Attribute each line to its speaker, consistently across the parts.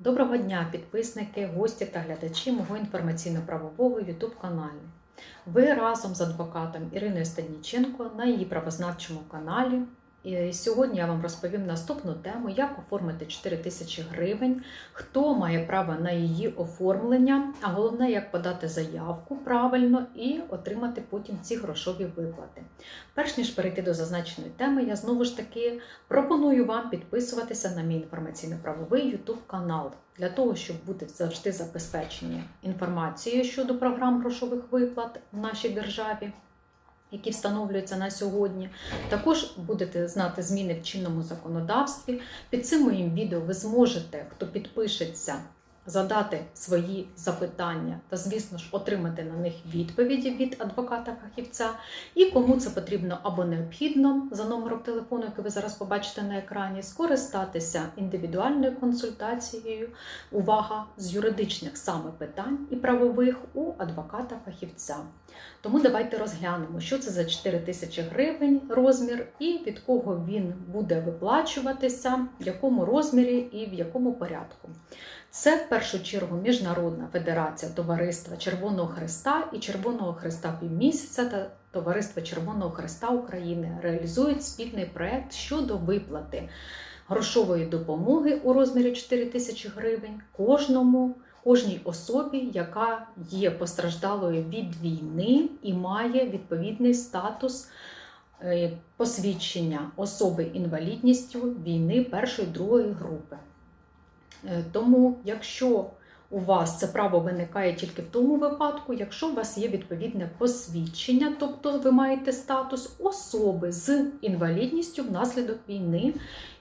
Speaker 1: Доброго дня, підписники, гості та глядачі мого інформаційно-правового youtube каналу. Ви разом з адвокатом Іриною Станіченко на її правознавчому каналі. І сьогодні я вам розповім наступну тему, як оформити 4 тисячі гривень, хто має право на її оформлення, а головне, як подати заявку правильно і отримати потім ці грошові виплати. Перш ніж перейти до зазначеної теми, я знову ж таки пропоную вам підписуватися на мій інформаційно-правовий YouTube канал для того, щоб бути завжди забезпечені інформацією щодо програм грошових виплат в нашій державі. Які встановлюються на сьогодні, також будете знати зміни в чинному законодавстві. Під цим моїм відео ви зможете, хто підпишеться, задати свої запитання та, звісно ж, отримати на них відповіді від адвоката-фахівця. І кому це потрібно або необхідно за номером телефону, який ви зараз побачите на екрані, скористатися індивідуальною консультацією, увага з юридичних саме питань і правових у адвоката-фахівця. Тому давайте розглянемо, що це за 4 тисячі гривень розмір і від кого він буде виплачуватися, в якому розмірі і в якому порядку. Це в першу чергу Міжнародна федерація Товариства Червоного Христа і Червоного Христа Півмісяця та Товариство Червоного Христа України реалізують спільний проект щодо виплати грошової допомоги у розмірі 4 тисячі гривень кожному. Кожній особі, яка є постраждалою від війни і має відповідний статус е, посвідчення особи інвалідністю війни першої другої групи. Е, Тому, якщо у вас це право виникає тільки в тому випадку, якщо у вас є відповідне посвідчення, тобто ви маєте статус особи з інвалідністю внаслідок війни,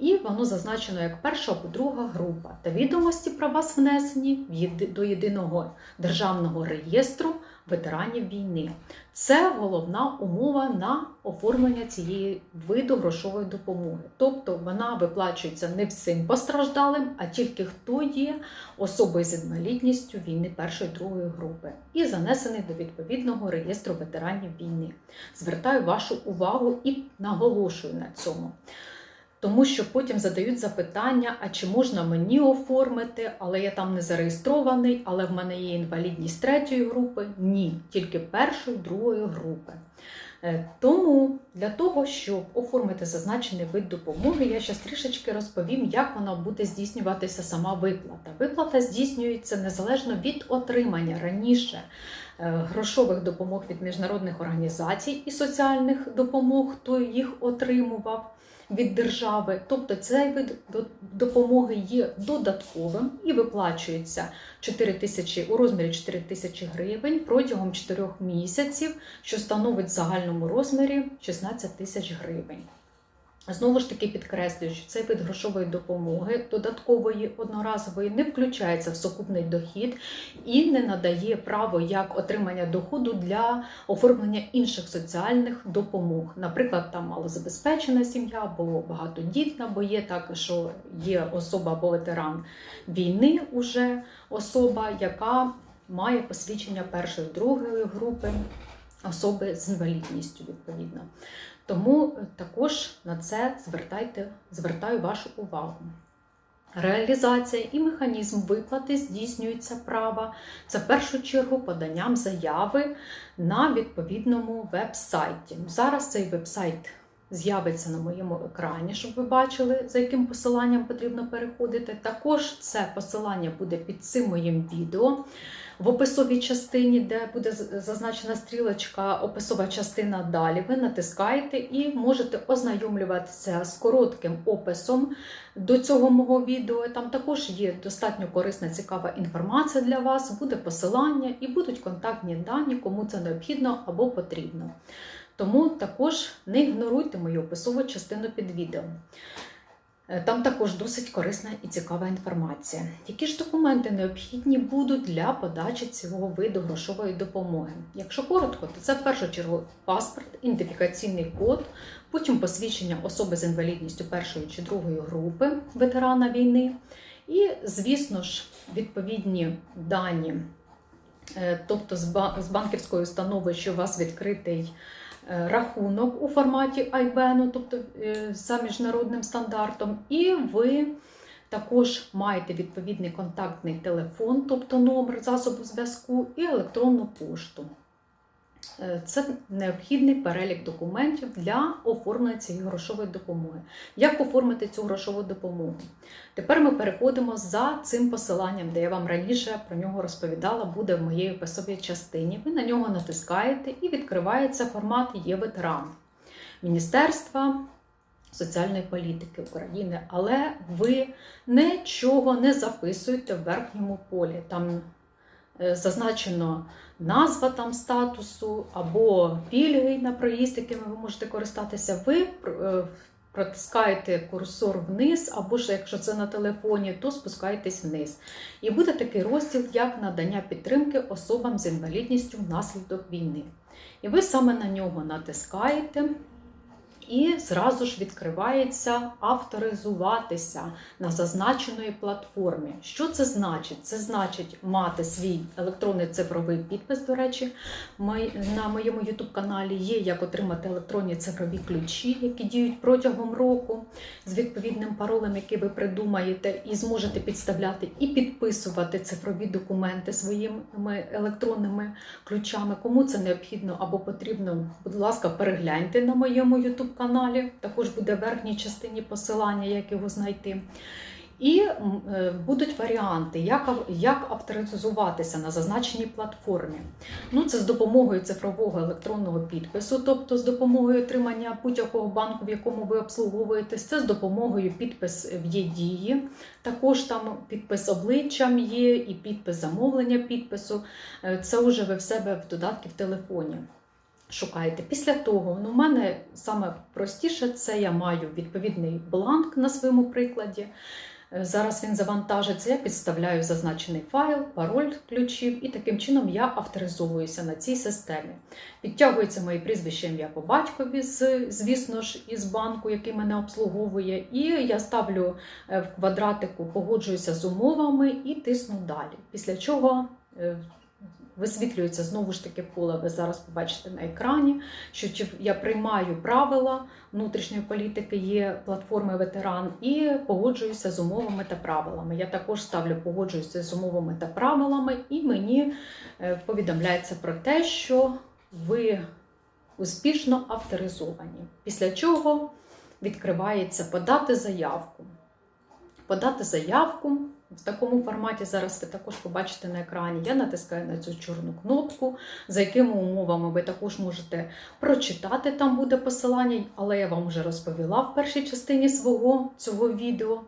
Speaker 1: і воно зазначено як перша або друга група, та відомості про вас внесені до єдиного державного реєстру ветеранів війни. Це головна умова на оформлення цієї виду грошової допомоги. Тобто вона виплачується не всім постраждалим, а тільки хто є особою з інвалідністю війни першої другої групи і занесений до відповідного реєстру ветеранів війни. Звертаю вашу увагу і наголошую на цьому. Тому що потім задають запитання, а чи можна мені оформити, але я там не зареєстрований, але в мене є інвалідність третьої групи. Ні, тільки першої, другої групи. Е, Тому для того, щоб оформити зазначений вид допомоги, я ще трішечки розповім, як вона буде здійснюватися сама виплата. Виплата здійснюється незалежно від отримання раніше е, грошових допомог від міжнародних організацій і соціальних допомог, хто їх отримував від держави. Тобто цей вид до- допомоги є додатковим і виплачується 4 тисячі у розмірі 4 тисячі гривень протягом 4 місяців, що становить в загальному розмірі 16 тисяч гривень. Знову ж таки підкреслюю, що цей вид грошової допомоги додаткової одноразової не включається в сукупний дохід і не надає право як отримання доходу для оформлення інших соціальних допомог. Наприклад, там малозабезпечена сім'я або багатодітна, бо є так, що є особа або ветеран війни, уже особа, яка має посвідчення першої другої групи особи з інвалідністю, відповідно. Тому е, також на це звертайте, звертаю вашу увагу. Реалізація і механізм виплати здійснюється права це в першу чергу поданням заяви на відповідному веб-сайті. Зараз цей веб-сайт з'явиться на моєму екрані, щоб ви бачили, за яким посиланням потрібно переходити. Також це посилання буде під цим моїм відео. В описовій частині, де буде зазначена стрілочка, описова частина далі, ви натискаєте і можете ознайомлюватися з коротким описом до цього мого відео. Там також є достатньо корисна, цікава інформація для вас, буде посилання і будуть контактні дані, кому це необхідно або потрібно. Тому також не ігноруйте мою описову частину під відео. Е, Там також досить корисна і цікава інформація. Які ж документи необхідні будуть для подачі цього виду грошової допомоги? Якщо коротко, то це в першу чергу паспорт, ідентифікаційний код, потім посвідчення особи з інвалідністю першої чи другої групи ветерана війни, і, звісно ж, відповідні дані, е, тобто з банківської установи, що у вас відкритий рахунок у форматі IBAN, тобто е, за міжнародним стандартом, і ви Також маєте відповідний контактний телефон, тобто номер засобу зв'язку, і електронну пошту. Е, Це необхідний перелік документів для оформлення цієї грошової допомоги. Як оформити цю грошову допомогу? Тепер ми переходимо за цим посиланням, де я вам раніше про нього розповідала, буде в моїй описовій частині. Ви на нього натискаєте і відкривається формат є Міністерства соціальної політики України. Але ви нічого не записуєте в верхньому полі. Там зазначено назва там статусу або пільги на проїзд, якими ви можете користатися. Ви е, протискаєте курсор вниз, або ж якщо це на телефоні, то спускаєтесь вниз. І буде такий розділ, як надання підтримки особам з інвалідністю внаслідок війни. І ви саме на нього натискаєте. І зразу ж відкривається авторизуватися на зазначеної платформі. Що це значить? Це значить мати свій електронний цифровий підпис. До речі, на моєму youtube каналі є як отримати електронні цифрові ключі, які діють протягом року з відповідним паролем, який ви придумаєте, і зможете підставляти і підписувати цифрові документи своїми електронними ключами. Кому це необхідно або потрібно, будь ласка, перегляньте на моєму youtube каналі. Також буде в верхній частині посилання, як його знайти. І е, будуть варіанти, як, як авторизуватися на зазначеній платформі. Ну, це з допомогою цифрового електронного підпису, тобто з допомогою отримання будь-якого банку, в якому ви обслуговуєтесь, це з допомогою підпис в ЄДії. Також там підпис обличчям є, і підпис замовлення підпису. Е, Це вже ви в себе в додатки в телефоні. Шукаєте. Після того, ну, в мене саме простіше це я маю відповідний бланк на своєму прикладі. Е, Зараз він завантажиться, я підставляю зазначений файл, пароль ключів, і таким чином я авторизовуюся на цій системі. Підтягується моє прізвище ім'я по батькові, звісно ж, із банку, який мене обслуговує. І я ставлю е, в квадратику, погоджуюся з умовами і тисну далі. Після чого е, висвітлюється знову ж таки поле. Ви зараз побачите на екрані, що я приймаю правила внутрішньої політики, є платформи ветеран, і погоджуюся з умовами та правилами. Я також ставлю погоджуюся з умовами та правилами, і мені е, повідомляється про те, що ви успішно авторизовані. Після чого відкривається подати заявку. Подати заявку в такому форматі зараз ви також побачите на екрані. Я натискаю на цю чорну кнопку, за якими умовами ви також можете прочитати. Там буде посилання, але я вам вже розповіла в першій частині свого цього відео.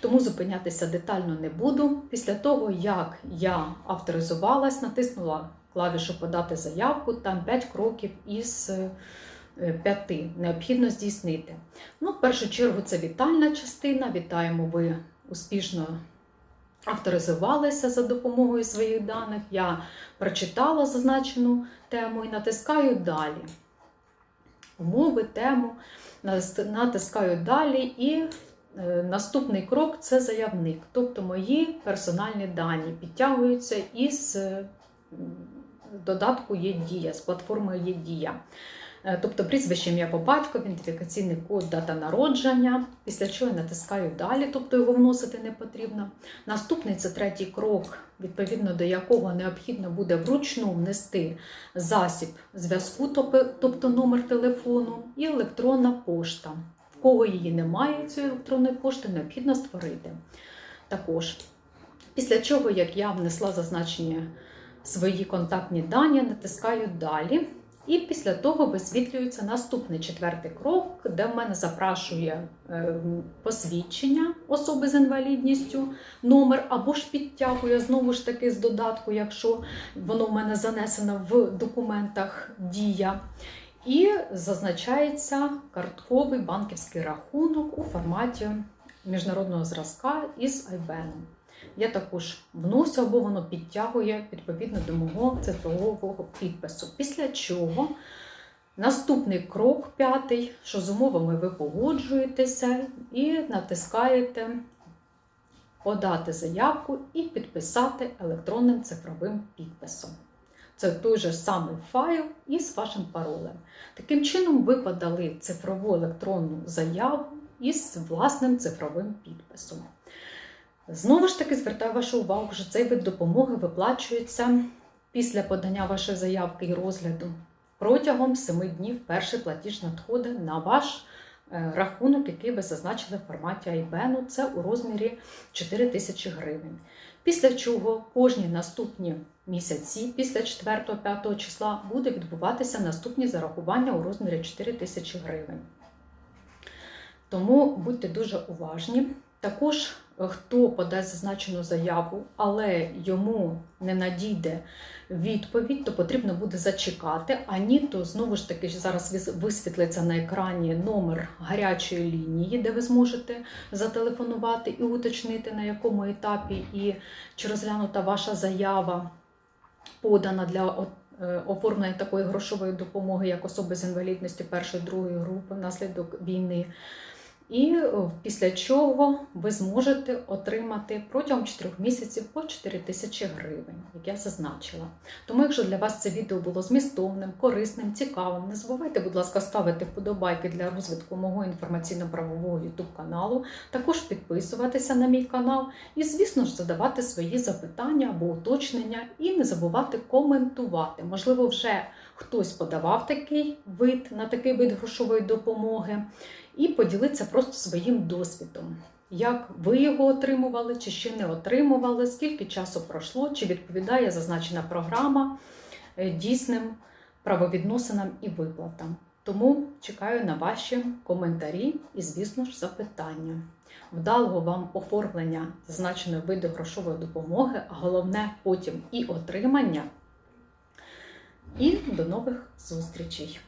Speaker 1: Тому зупинятися детально не буду. Після того, як я авторизувалась, натиснула клавішу Подати заявку, там 5 кроків із е, 5 необхідно здійснити. Ну, в першу чергу, це вітальна частина. Вітаємо, ви успішно авторизувалися за допомогою своїх даних. Я прочитала зазначену тему і натискаю далі. Умови, тему, натискаю далі і е, наступний крок це заявник. Тобто мої персональні дані підтягуються із додатку є дія, з платформи є дія. Е, Тобто прізвище ім'я по батьку, ідентифікаційний код, дата народження. Після чого я натискаю далі, тобто його вносити не потрібно. Наступний це третій крок, відповідно до якого необхідно буде вручну внести засіб зв'язку, тобто- номер телефону, і електронна пошта. В кого її немає, цієї електронної пошти, необхідно створити. Також. Після чого, як я внесла зазначені свої контактні дані, натискаю далі. І після того висвітлюється наступний четвертий крок, де в мене запрашує е, посвідчення особи з інвалідністю, номер або ж підтягує знову ж таки з додатку, якщо воно в мене занесено в документах дія. І зазначається картковий банківський рахунок у форматі міжнародного зразка із IBAN. Я також вносю або воно підтягує відповідно до мого цифрового підпису. Після чого наступний крок, п'ятий, що з умовами ви погоджуєтеся і натискаєте подати заявку і підписати електронним цифровим підписом. Це той же самий файл із вашим паролем. Таким чином, ви подали цифрову електронну заяву із власним цифровим підписом. Знову ж таки звертаю вашу увагу, що цей вид допомоги виплачується після подання вашої заявки і розгляду. Протягом 7 днів перший платіж надходить на ваш е, рахунок, який ви зазначили в форматі IBAN. Це у розмірі 4 тисячі гривень. Після чого кожні наступні місяці, після 4-5 числа, буде відбуватися наступні зарахування у розмірі 4 тисячі гривень. Тому будьте дуже уважні. Також хто подасть зазначену заяву, але йому не надійде відповідь, то потрібно буде зачекати. А ні, то знову ж таки зараз висвітлиться на екрані номер гарячої лінії, де ви зможете зателефонувати і уточнити, на якому етапі і чи розглянута ваша заява подана для е, оформлення такої грошової допомоги, як особи з інвалідності першої другої групи внаслідок війни. І е, після чого ви зможете отримати протягом 4 місяців по 4 тисячі гривень, як я зазначила. Тому, якщо для вас це відео було змістовним, корисним, цікавим, не забувайте, будь ласка, ставити вподобайки для розвитку мого інформаційно-правового YouTube каналу, також підписуватися на мій канал і, звісно ж, задавати свої запитання або уточнення, і не забувати коментувати. Можливо, вже хтось подавав такий вид на такий вид грошової допомоги і поділитися просто своїм досвідом. Як ви його отримували, чи ще не отримували, скільки часу пройшло, чи відповідає зазначена програма е, дійсним правовідносинам і виплатам. Тому чекаю на ваші коментарі і, звісно ж, запитання. Вдалого вам оформлення зазначеної виду грошової допомоги, а головне потім і отримання. І до нових зустрічей!